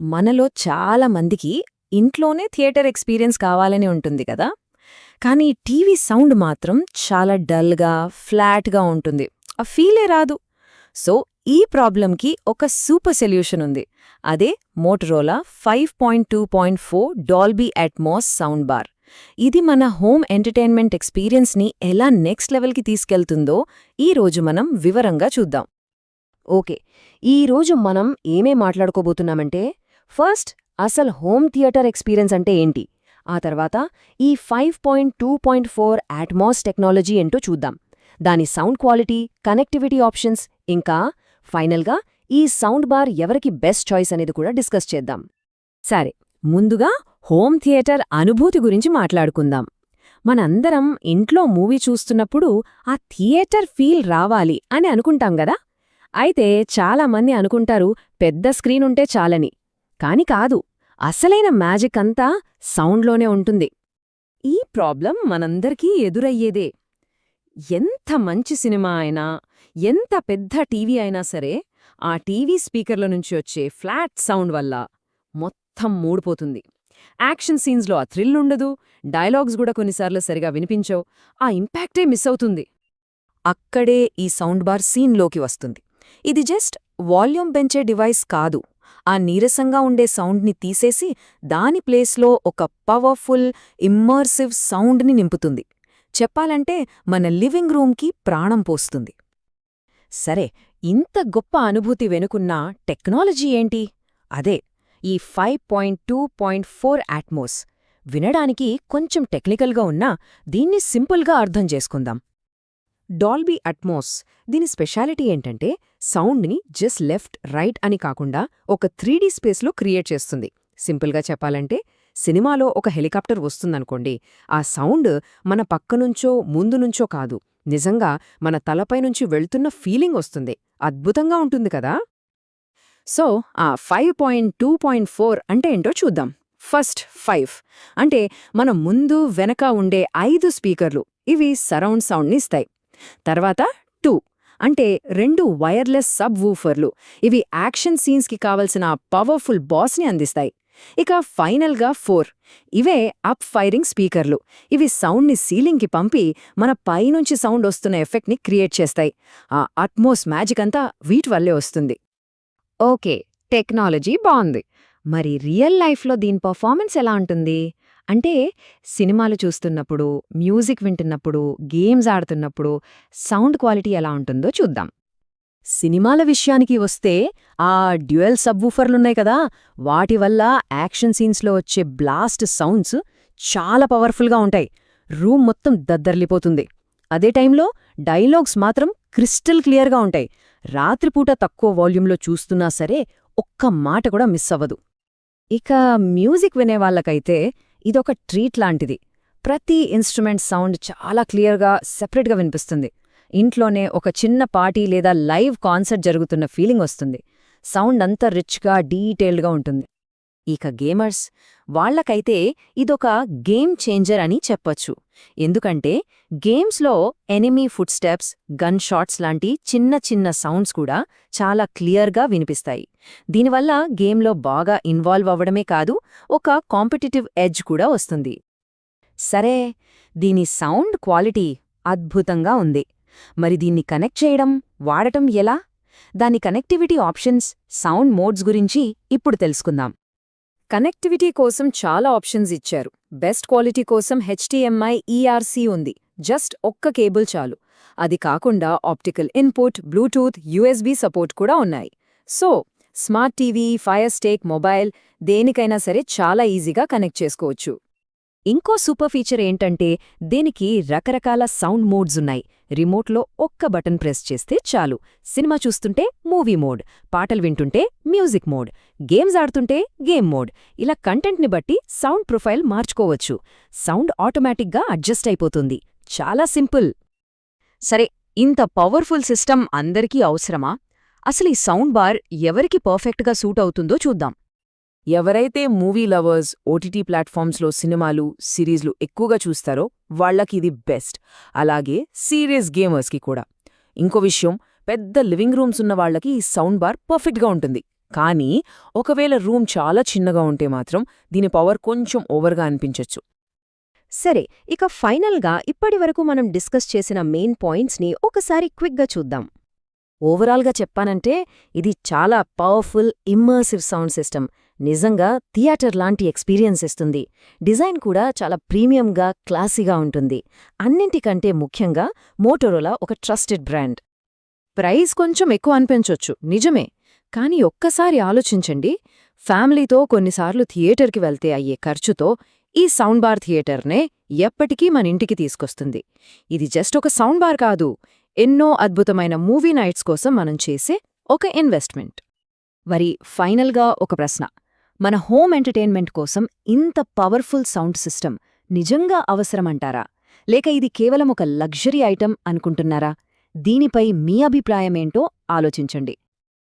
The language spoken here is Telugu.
మనలో చాలా మందికి ఇంట్లోనే థియేటర్ ఎక్స్పీరియన్స్ కావాలని ఉంటుంది కదా. కానీ టీవీ సౌండ్ మాత్రం చాలా డల్గా ఫ్లాట్గా ఉంటుంది. ఆ ఫీలే రాదు. సో ఈ ప్రాబ్లంకి ఒక సూపర్ సొల్యూషన్ ఉంది. అదే Motorola five point two point four Dolby Atmos sound bar. ఇది మన హోమ్ ఎంటర్టైన్మెంట్ ఎక్స్పీరియన్స్ని ఎలా నెక్స్ట్ లెవెల్కి తీసుకెళ్తుందో ఈ రోజు మనం వివరంగా చూద్దాం. ఓకే. ఈరోజు మనం ఏమే మాట్లాడుకోబోతున్నామంటే ఫస్ట్ అసలు హోమ్ థియేటర్ ఎక్స్పీరియన్స్ అంటే ఏంటి? ఆ తర్వాత ఈ five point two point four Atmos technology ఏంటో చూద్దాం. దాని సౌండ్ క్వాలిటీ కనెక్టివిటీ ఆప్షన్స్ ఇంకా ఫైనల్గా ఈ సౌండ్ బార్ ఎవరికి బెస్ట్ చాయిస్ అనేది కూడా డిస్కస్ చేద్దాం. సరే ముందుగా హోమ్ థియేటర్ అనుభూతి గురించి మాట్లాడుకుందాం. మనందరం ఇంట్లో మూవీ చూస్తున్నప్పుడు ఆ థియేటర్ ఫీల్ రావాలి అని అనుకుంటాం గదా అయితే చాలామంది అనుకుంటారు పెద్ద స్క్రీన్ ఉంటే చాలని. కాని కాదు అసలైన మ్యాజిక్ అంతా సౌండ్లోనే ఉంటుంది. ఈ ప్రాబ్లం మనందరికీ ఎదురయ్యేదే. ఎంత మంచి సినిమా అయినా ఎంత పెద్ద టీవీ అయినా సరే ఆ టీవీ స్పీకర్ల నుంచి వచ్చే ఫ్లాట్ సౌండ్ వల్ల మొత్తం మూడిపోతుంది. యాక్షన్ సీన్స్లో ఆ థ్రిల్ ఉండదు డైలాగ్స్ కూడా కొన్నిసార్లు సరిగా వినిపించవు ఆ ఇంపాక్టే మిస్ అవుతుంది. అక్కడే ఈ సౌండ్ బార్ సీన్లోకి వస్తుంది. ఇది జస్ట్ వాల్యూమ్ పెంచే డివైస్ కాదు. ఆ నీరసంగా ఉండే సౌండ్ని తీసేసి దాని ప్లేస్లో ఒక పవర్ఫుల్ ఇమ్మర్సివ్ సౌండ్ని నింపుతుంది. చెప్పాలంటే మన లివింగ్ రూమ్కి ప్రాణం పోస్తుంది. సరే ఇంత గొప్ప అనుభూతి వెనుకున్న టెక్నాలజీ ఏంటి? అదే ఈ five point two point four Atmos వినడానికి కొంచెం టెక్నికల్గా ఉన్నా దీన్ని సింపుల్గా అర్థం చేసుకుందాం. డాల్బీ అట్మోస్ దీని స్పెషాలిటీ ఏంటంటే సౌండ్ని జస్ట్ లెఫ్ట్ రైట్ అని కాకుండా ఒక త్రీడీ స్పేస్లో క్రియేట్ చేస్తుంది. సింపుల్గా చెప్పాలంటే సినిమాలో ఒక హెలికాప్టర్ వస్తుందనుకోండి ఆ సౌండ్ మన పక్కనుంచో ముందునుంచో కాదు నిజంగా మన తలపై నుంచి వెళ్తున్న ఫీలింగ్ వస్తుంది. అద్భుతంగా ఉంటుంది కదా! సో ఆ five point two point four అంటే ఏంటో చూద్దాం. ఫస్ట్ ఫైవ్ అంటే మన ముందు వెనక ఉండే ఐదు స్పీకర్లు ఇవి సరౌండ్ సౌండ్ని ఇస్తాయి. తర్వాత టూ. అంటే రెండు వైర్లెస్ సబ్ వూఫర్లు ఇవి యాక్షన్ సీన్స్కి కావలసిన పవర్ఫుల్ బాస్ని అందిస్తాయి. ఇక ఫైనల్గా ఫోర్. ఇవే అప్ ఫైరింగ్ స్పీకర్లు. ఇవి సౌండ్ని సీలింగ్కి పంపి మన పైనుంచి సౌండ్ వస్తున్న ఎఫెక్ట్ని క్రియేట్ చేస్తాయి. ఆ అట్మోస్ మ్యాజిక్ అంతా వీటి వల్లే వస్తుంది. ఓకే టెక్నాలజీ బాగుంది మరి రియల్ లైఫ్లో దీని పర్ఫార్మెన్స్ ఎలా ఉంటుంది? అంటే సినిమాలు చూస్తున్నప్పుడు మ్యూజిక్ వింటున్నప్పుడు గేమ్స్ ఆడుతున్నప్పుడు సౌండ్ క్వాలిటీ ఎలా ఉంటుందో చూద్దాం. సినిమాల విషయానికి వస్తే ఆ డ్యూయల్ సబ్వూఫర్లున్నాయి కదా వాటి వల్ల యాక్షన్ సీన్స్లో వచ్చే బ్లాస్ట్ సౌండ్స్ చాలా పవర్ఫుల్గా ఉంటాయి. రూమ్ మొత్తం దద్దర్లిపోతుంది అదే టైంలో డైలాగ్స్ మాత్రం క్రిస్టల్ క్లియర్గా ఉంటాయి. రాత్రిపూట తక్కువ వాల్యూమ్లో చూస్తున్నా సరే ఒక్క మాట కూడా మిస్ అవ్వదు. ఇక మ్యూజిక్ వినేవాళ్ళకైతే ఇదొక ట్రీట్ లాంటిది. ప్రతి ఇన్స్ట్రుమెంట్ సౌండ్ చాలా క్లియర్గా సెపరేట్గా వినిపిస్తుంది. ఇంట్లోనే ఒక చిన్న పార్టీ లేదా లైవ్ కాన్సర్ట్ జరుగుతున్న ఫీలింగ్ వస్తుంది. సౌండ్ అంతా రిచ్గా డీటెయిల్డ్గా ఉంటుంది. ఇక గేమర్స్ వాళ్ళకైతే ఇదొక గేమ్ చేంజర్ అని చెప్పొచ్చు. ఎందుకంటే గేమ్స్లో enemy footsteps gunshots లాంటి చిన్న చిన్న సౌండ్స్ కూడా చాలా క్లియర్గా వినిపిస్తాయి. దీనివల్ల గేమ్లో బాగా ఇన్వాల్వ్ అవ్వడమే కాదు ఒక కాంపిటిటివ్ ఎడ్జ్ కూడా వస్తుంది. సరే దీని సౌండ్ క్వాలిటీ అద్భుతంగా ఉంది. మరి దీన్ని కనెక్ట్ చేయడం వాడటం ఎలా? దాని కనెక్టివిటీ ఆప్షన్స్ సౌండ్ మోడ్స్ గురించి ఇప్పుడు తెలుసుకుందాం. కనెక్టివిటీ కోసం చాలా ఆప్షన్స్ ఇచ్చారు. బెస్ట్ క్వాలిటీ కోసం హెచ్టిఎంఐ ఈఆర్సీ ఉంది. జస్ట్ ఒక్క కేబుల్ చాలు. అది కాకుండా optical input Bluetooth USB support కూడా ఉన్నాయి. So smart TV Fire Stick mobile దేనికైనా సరే చాలా ఈజీగా కనెక్ట్ చేసుకోవచ్చు. ఇంకో సూపర్ ఫీచర్ ఏంటంటే దీనికి రకరకాల సౌండ్ మోడ్స్ ఉన్నాయి. రిమోట్లో ఒక్క బటన్ ప్రెస్ చేస్తే చాలు. సినిమా చూస్తుంటే మూవీ మోడ్ పాటలు వింటుంటే మ్యూజిక్ మోడ్ గేమ్స్ ఆడుతుంటే గేమ్ మోడ్. ఇలా కంటెంట్ని బట్టి సౌండ్ ప్రొఫైల్ మార్చుకోవచ్చు. సౌండ్ ఆటోమేటిక్గా అడ్జస్ట్ అయిపోతుంది. చాలా సింపుల్. సరే ఇంత పవర్ఫుల్ సిస్టమ్ అందరికీ అవసరమా? అసలు ఈ సౌండ్ బార్ ఎవరికి పర్ఫెక్ట్గా సూట్ అవుతుందో చూద్దాం. ఎవరైతే మూవీ లవర్స్ ఓటీటీ ప్లాట్ఫామ్స్లో సినిమాలు సిరీస్లు ఎక్కువగా చూస్తారో వాళ్ళకి ఇది బెస్ట్. అలాగే సీరియస్ గేమర్స్కి కూడా. ఇంకో విషయం పెద్ద లివింగ్ రూమ్స్ ఉన్న వాళ్ళకి ఈ సౌండ్ బార్ పర్ఫెక్ట్గా ఉంటుంది. కానీ ఒకవేళ రూమ్ చాలా చిన్నగా ఉంటే మాత్రం దీని పవర్ కొంచెం ఓవర్గా అనిపించొచ్చు. సరే ఇక ఫైనల్గా ఇప్పటివరకు మనం డిస్కస్ చేసిన మెయిన్ పాయింట్స్ని ఒకసారి క్విక్గా చూద్దాం. ఓవరాల్గా చెప్పానంటే ఇది చాలా పవర్ఫుల్ ఇమ్మర్సివ్ సౌండ్ సిస్టమ్. నిజంగా థియేటర్ లాంటి ఎక్స్పీరియన్స్ ఇస్తుంది. డిజైన్ కూడా చాలా ప్రీమియంగా క్లాసీగా ఉంటుంది. అన్నింటికంటే ముఖ్యంగా మోటోరోలా ఒక ట్రస్టెడ్ బ్రాండ్. ప్రైస్ కొంచెం ఎక్కువ అనిపించొచ్చు నిజమే. కానీ ఒక్కసారి ఆలోచించండి ఫ్యామిలీతో కొన్నిసార్లు థియేటర్కి వెళ్తే అయ్యే ఖర్చుతో ఈ సౌండ్ బార్ థియేటర్నే ఎప్పటికీ మన ఇంటికి తీసుకొస్తుంది. ఇది జస్ట్ ఒక సౌండ్ బార్ కాదు ఎన్నో అద్భుతమైన మూవీ నైట్స్ కోసం మనం చేసే ఒక ఇన్వెస్ట్మెంట్. మరి ఫైనల్గా ఒక ప్రశ్న. మన హోమ్ ఎంటర్టైన్మెంట్ కోసం ఇంత పవర్ఫుల్ సౌండ్ సిస్టమ్ నిజంగా అవసరమంటారా? లేక ఇది కేవలం ఒక లగ్జరీ ఐటమ్ అనుకుంటున్నారా? దీనిపై మీ అభిప్రాయమేంటో ఆలోచించండి.